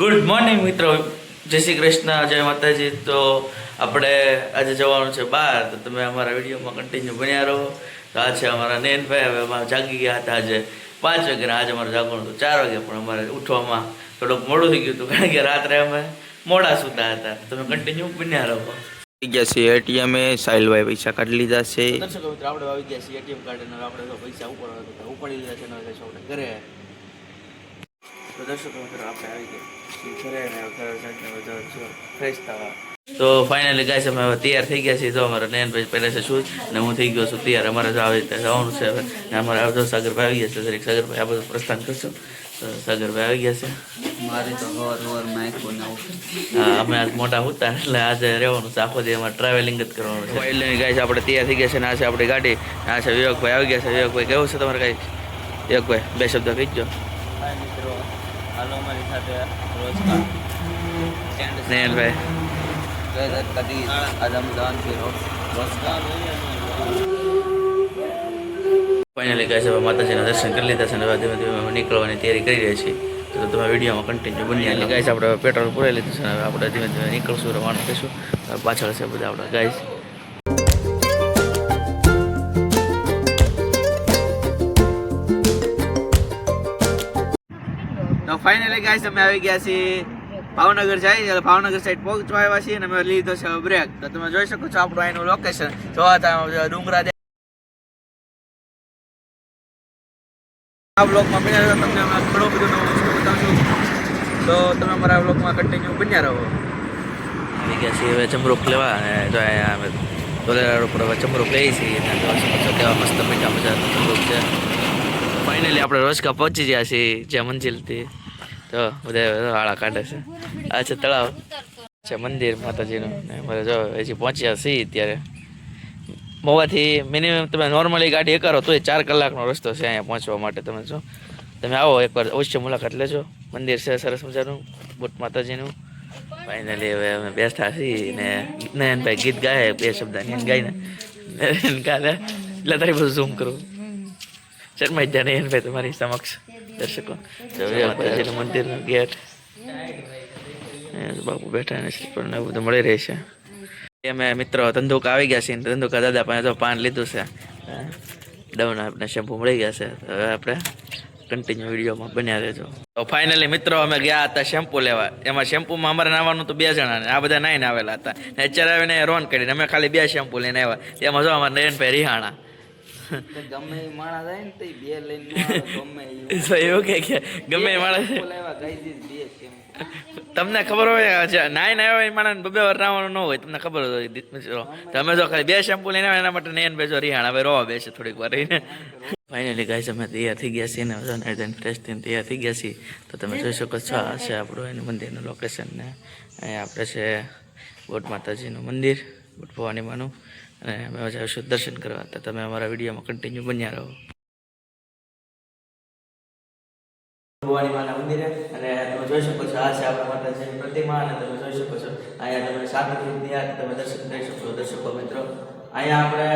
Good morning મિત્રો. જય શ્રી કૃષ્ણ જય માતાજી. તો આપણે આજે જવાનું છે બહાર. તો તમે અમારા વિડીયોમાં કન્ટિન્યુ બન્યા રહો. તો આ છે અમારા નેનભાઈ. હવે અમારે જાગી ગયા હતા આજે પાંચ વાગે. આજે અમારે જાગવાનું હતું ચાર વાગે. પણ અમારે ઉઠવામાં થોડુંક મોડું થઈ ગયું હતું. કારણ કે રાત્રે અમે મોડા સૂતા હતા. તમે કન્ટિન્યુ બન્યા રહો. આવી ગયા છે એટીએમ એ. સાહિલભાઈ પૈસા કાઢી લીધા છે. દર્શકો મિત્રો આપણે આવી ગયા છીએ એટીએમ કાર્ડ અને આપણે તો પૈસા ઉપાડવા હતા. ઉપાડી લીધા છે ઘરે તો દર્શકો મિત્રો આપણે આવી ગયા. તો ફાઇનલી ગાઈસ અમે હવે તૈયાર થઈ ગયા છીએ. તો અમારા નયનભાઈ પહેલે છે શું? ને હું થઈ ગયો છું તૈયાર. અમારે જો આવી રીતે જવાનું છે હવે. ને અમારે આવજો સાગરભાઈ આવી ગયા છે. દરેક સાગરભાઈ આ બધું પ્રસ્થાન કરશું. તો સાગરભાઈ આવી ગયા છે. મારે તો હવાર હવાર માઇક બનાવું હા અમે આજ મોટા હતા. એટલે આજે રહેવાનું છે. આખો દી અમારે ટ્રાવેલિંગ જ કરવાનું છે. એટલે આપણે તૈયાર થઈ ગયા છે ને આ છે આપણી ગાડી. આ છે વિવેકભાઈ. આવી ગયા છે. વિવેકભાઈ કેવું છે તમારે કાંઈ વિવેકભાઈ બે શબ્દ કહીજો મિત્રો. હાલો અમારી સાથે રોજગાર. નયનભાઈ કદી આદમ દાન છે રોજગાર. ફાઇનલી કહે છે હવે માતાજીના દર્શન કરી લીધા છે અને હવે ધીમે ધીમે નીકળવાની તૈયારી કરી રહ્યા છીએ. તો તમે વિડીયોમાં કન્ટિન્યુ બની એટલે ગાઈસ આપણે પેટ્રોલ પૂરાઈ લીધું છે હવે આપણે ધીમે ધીમે નીકળશું રવાના થઈશું. પાછળ છે બધા આપણા ગાઈસ. ફાઇનલી ગાઈસ અમે આવી ગયા છીએ ભાવનગર જાય એટલે ભાવનગર સાઈડ પહોંચવા આવ્યા છીએ અને અમે લીધો છે બ્રેક તો તમે જોઈ શકો છો આપણું અહીંનું લોકેશન જોવા ત્યાં ડુંગરા આ બ્લોગમાં બન્યા તમને ઘણું બધું તો તમે અમારા બ્લોગમાં કન્ટિન્યુ બન્યા રહો. આવી ગયા છીએ, હવે ચમરૂક લેવા જો અમે ડોલેરા ઉપર હવે ચમરૂક લઈએ છીએ અને જો કેવા છે. ફાઇનલી આપણે રોજકા પહોંચી ગયા છીએ જ્યાં મંજિલથી. તો બધા વાળા કાઢે છે. આ છે તળાવ. છે મંદિર માતાજીનું. ને જો હજી પહોંચ્યા છીએ ત્યારે મોવાથી મિનિમમ તમે નોર્મલી ગાડી કરો તો એ ચાર કલાકનો રસ્તો છે અહીંયા પહોંચવા માટે. તમે જો, તમે આવો એકવાર, અવશ્ય મુલાકાત લેજો. મંદિર છે, સરસ મજાનું. બુટ માતાજીનું. ફાઇનલી હવે અમે બેસતા છીએ ને નયનભાઈ ગીત ગાય, બે શબ્દ નયન ગાઈને. નયન ગાલે. એટલે તારી બધું ઝૂમ કરું. શર્માઈ જાય નયનભાઈ તમારી સમક્ષ. દર્શકો. મંદિરનો ગેટ. બાપુ બેઠા ને શ્રીફળ એવું બધું મળી રહે છે અમે મિત્રો ધંધુક આવી ગયા છે ધંધુકા દાદા પાસે તો પાન લીધું છે. દવના આપણે શેમ્પુ મળી ગયા છે. હવે આપણે કન્ટિન્યુ વિડીયોમાં બન્યા રહેજો. તો ફાઇનલી મિત્રો અમે ગયા હતા શેમ્પુ લેવા. એમાં શેમ્પુમાં અમારે નાવાનું તો બે જણા આ બધા નાઈને આવેલા હતા. ને અત્યારે આવીને રોન કરીને અમે ખાલી બે શેમ્પુ લઈને આવ્યા. એમાં જો અમારે નયનભાઈ રિહાણા. ગમે એ માણસ જાય ને તો બે લઈને ગમે એવું કે કે ગમે એ માણસ બોલાવ્યા, ગાઈ દીધ બે કેમ તમને ખબર હોય નાઈ ના હોય માણસ બબે વાર નાવાનું ન હોય તમને ખબર હોય તમે જો. ખાલી બે શેમ્પુ લઈને એના માટે નયન બેસો રિહાણ હવે રોવા બેસે થોડીક વાર રહીને. ફાઇનલી ગાઈસ અમે તૈયાર થઈ ગયા છીએ ને નાઈટ ફ્રેશ થઈને તૈયાર થઈ ગયા છીએ. તો તમે જોઈ શકો છો આ છે આપણું એનું મંદિરનું લોકેશન ને. અહીંયા આપણે છે બોટ માતાજીનું મંદિર બોટ ભવાની માનું અને અમે જઈશું દર્શન કરવા તો તમે અમારા વિડીયોમાં કન્ટિન્યુ બન્યા રહો. ભગવાની માના મંદિરે. અને તમે જોઈ શકો છો, આ છે આપણા માતાજીની પ્રતિમા અને તમે જોઈ શકો છો, અહીંયા તમે શાંતિથી ત્યાં તમે દર્શન કરી શકો છો, દર્શકો મિત્રો. અહીંયા આપણે,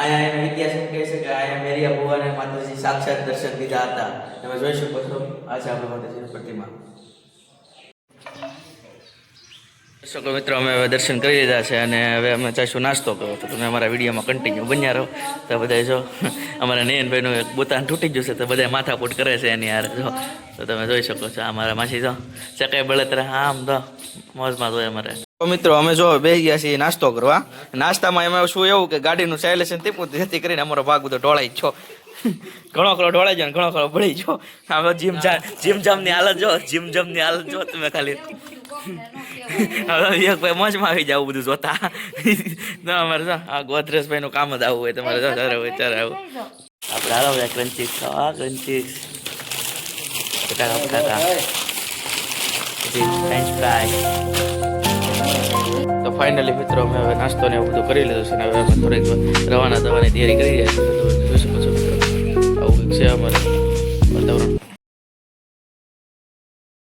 અહીંયા એનો ઇતિહાસ એમ કહે છે કે અહીંયા મેરિયા ભુવાને માતાજી સાક્ષાત દર્શન દીધા હતા. તમે જોઈ શકો છો, આ છે આપણા માતાજીની પ્રતિમા. દર્શકો મિત્રો, અમે હવે દર્શન કરી લીધા છે અને હવે અમે ચાઈશું નાસ્તો કરો તો તમે અમારા વિડીયોમાં કન્ટિન્યુ બન્યા રહો. તો બધા જો, અમારા નયનભાઈનું એક બોતાન તૂટી ગયું છે, તો બધા માથાપૂટ કરે છે એની હારે જો. તો તમે જોઈ શકો છો અમારા માસી જો, ચકાઈ બળતરા, આમ તો, મોજમાં જોઈએ અમારે. મિત્રો, અમે જો બે ગયા છીએ નાસ્તો કરવા. નાસ્તામાં એમાં શું એવું કે ગાડીનું સાયલેશન તીપું જેથી કરીને અમારો ભાગ બધો ઢોળાઈ છો ઘણો ખરો ઢોળાઈ જાય ઘણો ખરો ભળી જો હવે જીમ જીમ જામની હાલત જો જીમ જામની હાલત જો તમે ખાલી. એક ભાઈ મોજમાં આવી જાવ બધું જોતા. ના અમારે જો આ ગોદરેજભાઈ નું કામ જ આવું હોય, તમારે જો ત્યારે હોય ત્યારે આવું. આપણે હાલો બધા ક્રંચીસ ખાવા ક્રંચીસ બટાકા બટાકા. ફ્રેન્ચ ફ્રાય તો ફાઇનલી મિત્રો અમે હવે નાસ્તો ને એવું બધું કરી લીધું છે ને હવે અમે થોડીક રવાના થવાની તૈયારી કરી રહ્યા છીએ. જોઈ શકો છો મિત્રો, આવું છે અમારે વાતાવરણ.